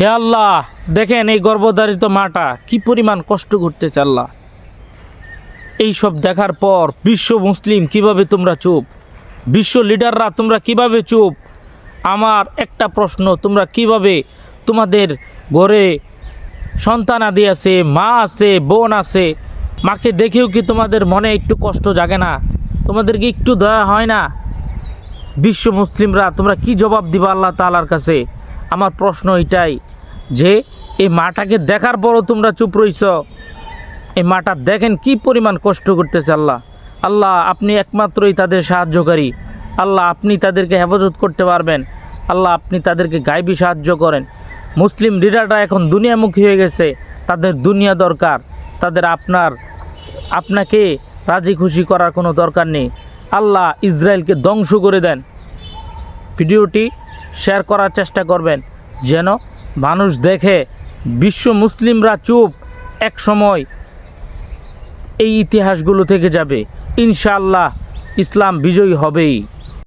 হে আল্লাহ, দেখেন এই গর্ভধারিত মাটা কি পরিমাণ কষ্ট করতেছে আল্লাহ। এই সব দেখার পর বিশ্ব মুসলিম কীভাবে তোমরা চুপ? বিশ্ব লিডাররা তোমরা কীভাবে চুপ? আমার একটা প্রশ্ন, তোমরা কীভাবে তোমাদের ঘরে সন্তান আদি আছে, মা আছে, বোন আছে, মাকে দেখেও কি তোমাদের মনে একটু কষ্ট জাগে না? তোমাদেরকে একটু দয়া হয় না? বিশ্ব মুসলিমরা তোমরা কি জবাব দিবা আল্লাহ তালার কাছে? আমার প্রশ্ন এটাই যে এই মাটাকে দেখার পরও তোমরা চুপ রইছ। এই মাটা দেখেন কি পরিমাণ কষ্ট করতেছে আল্লাহ। আল্লাহ, আপনি একমাত্রই তাদের সাহায্যকারী। আল্লাহ, আপনি তাদেরকে হেফাজত করতে পারবেন। আল্লাহ, আপনি তাদেরকে গাইবি সাহায্য করেন। মুসলিম লিডাররা এখন দুনিয়ামুখী হয়ে গেছে। তাদের দুনিয়া দরকার। তাদের আপনার, আপনাকে রাজি খুশি করার কোনো দরকার নেই। আল্লাহ ইসরায়েলকে ধ্বংস করে দেন। ভিডিওটি শেয়ার করার চেষ্টা করবেন। যেন মানুষ দেখে বিশ্ব মুসলিমরা চুপ এক সময় এই ইতিহাসগুলো থেকে যাবে। ইনশাআল্লাহ ইসলাম বিজয়ী হবেই।